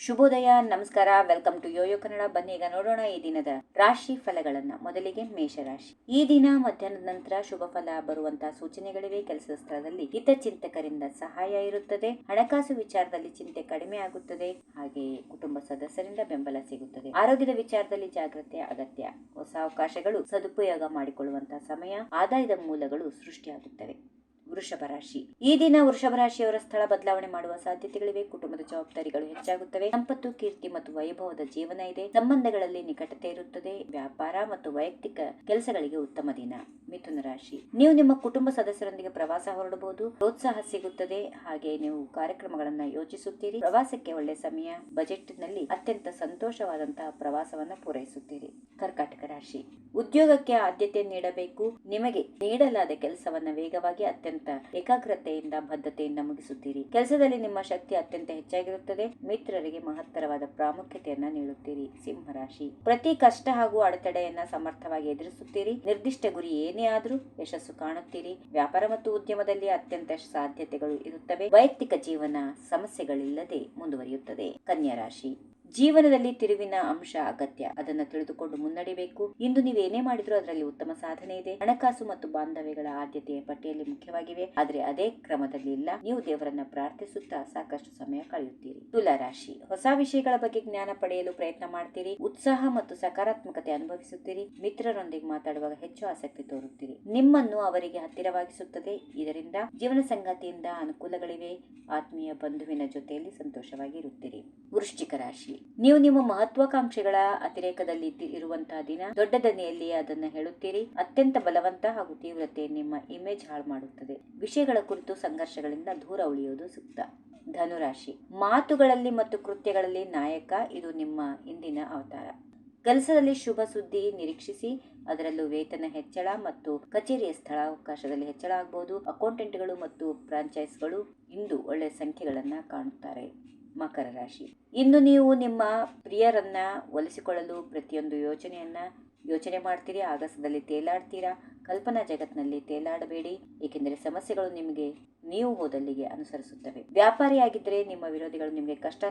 ಶುಭೋದಯ, ನಮಸ್ಕಾರ, welcome to Yoyo Kannada. ಬನ್ನಿ ಈಗ ನೋಡೋಣ ಈ ದಿನದ ರಾಶಿ ಫಲಗಳನ್ನ. ಮೊದಲಿಗೆ ಮೇಷರಾಶಿ. ಈ ದಿನ ಮಧ್ಯಾಹ್ನದ ನಂತರ ಶುಭ ಫಲ ಬರುವಂತಹ ಸೂಚನೆಗಳಿವೆ. ಕೆಲಸದ ಸ್ಥಳದಲ್ಲಿ ಹಿತಚಿಂತಕರಿಂದ ಸಹಾಯ ಇರುತ್ತದೆ. ಹಣಕಾಸು ವಿಚಾರದಲ್ಲಿ ಚಿಂತೆ ಕಡಿಮೆ ಆಗುತ್ತದೆ. ಹಾಗೆ ಕುಟುಂಬ ಸದಸ್ಯರಿಂದ ಬೆಂಬಲ ಸಿಗುತ್ತದೆ. ಆರೋಗ್ಯದ ವಿಚಾರದಲ್ಲಿ ಜಾಗ್ರತೆ, ಅಗತ್ಯ ಹೊಸ ಅವಕಾಶಗಳು ಸದುಪಯೋಗ ಮಾಡಿಕೊಳ್ಳುವಂತಹ ಸಮಯ. ಆದಾಯದ ಮೂಲಗಳು ಸೃಷ್ಟಿಯಾಗುತ್ತವೆ. ವೃಷಭ ರಾಶಿ. ಈ ದಿನ ವೃಷಭ ರಾಶಿಯವರ ಸ್ಥಳ ಬದಲಾವಣೆ ಮಾಡುವ ಸಾಧ್ಯತೆಗಳಿವೆ. ಕುಟುಂಬದ ಜವಾಬ್ದಾರಿಗಳು ಹೆಚ್ಚಾಗುತ್ತವೆ. ಸಂಪತ್ತು, ಕೀರ್ತಿ ಮತ್ತು ವೈಭವದ ಜೀವನ ಇದೆ. ಸಂಬಂಧಗಳಲ್ಲಿ ನಿಕಟತೆ ಇರುತ್ತದೆ. ವ್ಯಾಪಾರ ಮತ್ತು ವೈಯಕ್ತಿಕ ಕೆಲಸಗಳಿಗೆ ಉತ್ತಮ ದಿನ. ಮಿಥುನ ರಾಶಿ. ನೀವು ನಿಮ್ಮ ಕುಟುಂಬ ಸದಸ್ಯರೊಂದಿಗೆ ಪ್ರವಾಸ ಹೊರಡಬಹುದು. ಪ್ರೋತ್ಸಾಹ ಸಿಗುತ್ತದೆ. ಹಾಗೆ ನೀವು ಕಾರ್ಯಕ್ರಮಗಳನ್ನ ಯೋಚಿಸುತ್ತೀರಿ ಪ್ರವಾಸಕ್ಕೆ ಒಳ್ಳೆ ಸಮಯ. ಬಜೆಟ್ನಲ್ಲಿ ಅತ್ಯಂತ ಸಂತೋಷವಾದಂತಹ ಪ್ರವಾಸವನ್ನ ಪೂರೈಸುತ್ತೀರಿ. ಕರ್ಕಾಟಕ ರಾಶಿ. ಉದ್ಯೋಗಕ್ಕೆ ಆದ್ಯತೆ ನೀಡಬೇಕು. ನಿಮಗೆ ನೀಡಲಾದ ಕೆಲಸವನ್ನ ವೇಗವಾಗಿ ಅತ್ಯಂತ ಏಕಾಗ್ರತೆಯಿಂದ, ಬದ್ಧತೆಯಿಂದ ಮುಗಿಸುತ್ತೀರಿ. ಕೆಲಸದಲ್ಲಿ ನಿಮ್ಮ ಶಕ್ತಿ ಅತ್ಯಂತ ಹೆಚ್ಚಾಗಿರುತ್ತದೆ. ಮಿತ್ರರಿಗೆ ಮಹತ್ತರವಾದ ಪ್ರಾಮುಖ್ಯತೆಯನ್ನ ನೀಡುತ್ತೀರಿ. ಸಿಂಹರಾಶಿ ಪ್ರತಿ ಕಷ್ಟ ಹಾಗೂ ಅಡೆತಡೆಯನ್ನ ಸಮರ್ಥವಾಗಿ ಎದುರಿಸುತ್ತೀರಿ. ನಿರ್ದಿಷ್ಟ ಗುರಿ ಏನೇ ಆದರೂ ಯಶಸ್ಸು ಕಾಣುತ್ತೀರಿ. ವ್ಯಾಪಾರ ಮತ್ತು ಉದ್ಯಮದಲ್ಲಿ ಅತ್ಯಂತ ಸಾಧ್ಯತೆಗಳು ಇರುತ್ತವೆ. ವೈಯಕ್ತಿಕ ಜೀವನ ಸಮಸ್ಯೆಗಳಿಲ್ಲದೆ ಮುಂದುವರಿಯುತ್ತದೆ. ಕನ್ಯಾ ರಾಶಿ. ಜೀವನದಲ್ಲಿ ತಿರುವಿನ ಅಂಶ ಅಗತ್ಯ. ಅದನ್ನು ತಿಳಿದುಕೊಂಡು ಮುನ್ನಡಿಬೇಕು. ಇಂದು ನೀವು ಏನೇ ಮಾಡಿದ್ರೂ ಅದರಲ್ಲಿ ಉತ್ತಮ ಸಾಧನೆ ಇದೆ. ಹಣಕಾಸು ಮತ್ತು ಬಾಂಧವ್ಯಗಳ ಆದ್ಯತೆಯ ಪಟ್ಟಿಯಲ್ಲಿ ಮುಖ್ಯವಾಗಿವೆ. ಆದರೆ ಅದೇ ಕ್ರಮದಲ್ಲಿ ಇಲ್ಲ. ನೀವು ದೇವರನ್ನ ಪ್ರಾರ್ಥಿಸುತ್ತಾ ಸಾಕಷ್ಟು ಸಮಯ ಕಳೆಯುತ್ತೀರಿ. ತುಲಾ ರಾಶಿ. ಹೊಸ ವಿಷಯಗಳ ಬಗ್ಗೆ ಜ್ಞಾನ ಪಡೆಯಲು ಪ್ರಯತ್ನ ಮಾಡ್ತೀರಿ. ಉತ್ಸಾಹ ಮತ್ತು ಸಕಾರಾತ್ಮಕತೆ ಅನುಭವಿಸುತ್ತೀರಿ. ಮಿತ್ರರೊಂದಿಗೆ ಮಾತಾಡುವಾಗ ಹೆಚ್ಚು ಆಸಕ್ತಿ ತೋರುತ್ತೀರಿ. ನಿಮ್ಮನ್ನು ಅವರಿಗೆ ಹತ್ತಿರವಾಗಿಸುತ್ತದೆ. ಇದರಿಂದ ಜೀವನ ಸಂಗಾತಿಯಿಂದ ಅನುಕೂಲಗಳಿವೆ. ಆತ್ಮೀಯ ಬಂಧುವಿನ ಜೊತೆಯಲ್ಲಿ ಸಂತೋಷವಾಗಿರುತ್ತೀರಿ. ವೃಶ್ಚಿಕ ರಾಶಿ. ನೀವು ನಿಮ್ಮ ಮಹತ್ವಾಕಾಂಕ್ಷೆಗಳ ಅತಿರೇಕದಲ್ಲಿ ಇರುವಂತಹ ದಿನ ದೊಡ್ಡ ದನಿಯಲ್ಲಿ ಅದನ್ನ ಹೇಳುತ್ತೀರಿ. ಅತ್ಯಂತ ಬಲವಂತ ಹಾಗೂ ತೀವ್ರತೆ ನಿಮ್ಮ ಇಮೇಜ್ ಹಾಳು ಮಾಡುತ್ತದೆ. ವಿಷಯಗಳ ಕುರಿತು ಸಂಘರ್ಷಗಳಿಂದ ದೂರ ಉಳಿಯುವುದು ಸೂಕ್ತ. ಧನುರಾಶಿ. ಮಾತುಗಳಲ್ಲಿ ಮತ್ತು ಕೃತ್ಯಗಳಲ್ಲಿ ನಾಯಕ, ಇದು ನಿಮ್ಮ ಇಂದಿನ ಅವತಾರ. ಕೆಲಸದಲ್ಲಿ ಶುಭ ಸುದ್ದಿ ನಿರೀಕ್ಷಿಸಿ, ಅದರಲ್ಲೂ ವೇತನ ಹೆಚ್ಚಳ ಮತ್ತು ಕಚೇರಿಯ ಸ್ಥಳಾವಕಾಶದಲ್ಲಿ ಹೆಚ್ಚಳ ಆಗಬಹುದು ಅಕೌಂಟೆಂಟ್ಗಳು ಮತ್ತು ಫ್ರಾಂಚೈಸ್ಗಳು ಇಂದು ಒಳ್ಳೆಯ ಸಂಖ್ಯೆಗಳನ್ನು ಕಾಣುತ್ತಾರೆ. ಮಕರ ರಾಶಿ. ಇನ್ನು ನೀವು ನಿಮ್ಮ ಪ್ರಿಯರನ್ನ ಒಲಿಸಿಕೊಳ್ಳಲು ಪ್ರತಿಯೊಂದು ಯೋಚನೆಯನ್ನ ಯೋಚನೆ ಮಾಡ್ತೀರಿ, ಆಗಸದಲ್ಲಿ ತೇಲಾಡ್ತೀರಾ? ಕಲ್ಪನಾ ಜಗತ್ನಲ್ಲಿ ತೇಲಾಡಬೇಡಿ, ಏಕೆಂದರೆ ಸಮಸ್ಯೆಗಳು ನಿಮಗೆ ನೀವು ಹೋದಲ್ಲಿಗೆ ಅನುಸರಿಸುತ್ತವೆ. ವ್ಯಾಪಾರಿಯಾಗಿದ್ದರೆ ನಿಮ್ಮ ವಿರೋಧಿಗಳು ನಿಮಗೆ ಕಷ್ಟ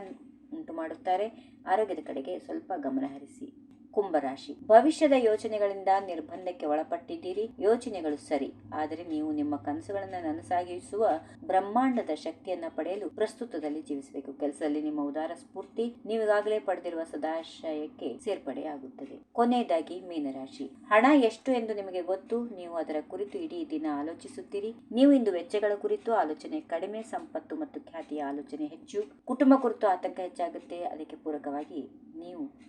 ಉಂಟು ಮಾಡುತ್ತಾರೆ. ಆರೋಗ್ಯದ ಕಡೆಗೆ ಸ್ವಲ್ಪ ಗಮನ ಹರಿಸಿ. ಕುಂಭರಾಶಿ. ಭವಿಷ್ಯದ ಯೋಚನೆಗಳಿಂದ ನಿರ್ಬಂಧಕ್ಕೆ ಒಳಪಟ್ಟಿದ್ದೀರಿ. ಯೋಚನೆಗಳು ಸರಿ. ಆದರೆ ನೀವು ನಿಮ್ಮ ಕನಸುಗಳನ್ನು ನನಸಾಗಿಸುವ ಬ್ರಹ್ಮಾಂಡದ ಶಕ್ತಿಯನ್ನ ಪಡೆಯಲು ಪ್ರಸ್ತುತದಲ್ಲಿ ಜೀವಿಸಬೇಕು. ಕೆಲಸದಲ್ಲಿ ನಿಮ್ಮ ಉದಾರ ಸ್ಫೂರ್ತಿ ನೀವೀಗಾಗಲೇ ಪಡೆದಿರುವ ಸದಾಶಯಕ್ಕೆ ಸೇರ್ಪಡೆಯಾಗುತ್ತದೆ. ಕೊನೆಯದಾಗಿ ಮೀನರಾಶಿ. ಹಣ ಎಷ್ಟು ಎಂದು ನಿಮಗೆ ಗೊತ್ತು. ನೀವು ಅದರ ಕುರಿತು ಇಡೀ ದಿನ ಆಲೋಚಿಸುತ್ತೀರಿ. ನೀವು ಇಂದು ವೆಚ್ಚಗಳ ಕುರಿತು ಆಲೋಚನೆ ಕಡಿಮೆ, ಸಂಪತ್ತು ಮತ್ತು ಖ್ಯಾತಿಯ ಆಲೋಚನೆ ಹೆಚ್ಚು. ಕುಟುಂಬ ಕುರಿತು ಆತಂಕ ಹೆಚ್ಚಾಗುತ್ತೆ. ಅದಕ್ಕೆ ಪೂರಕವಾಗಿ ನೀವು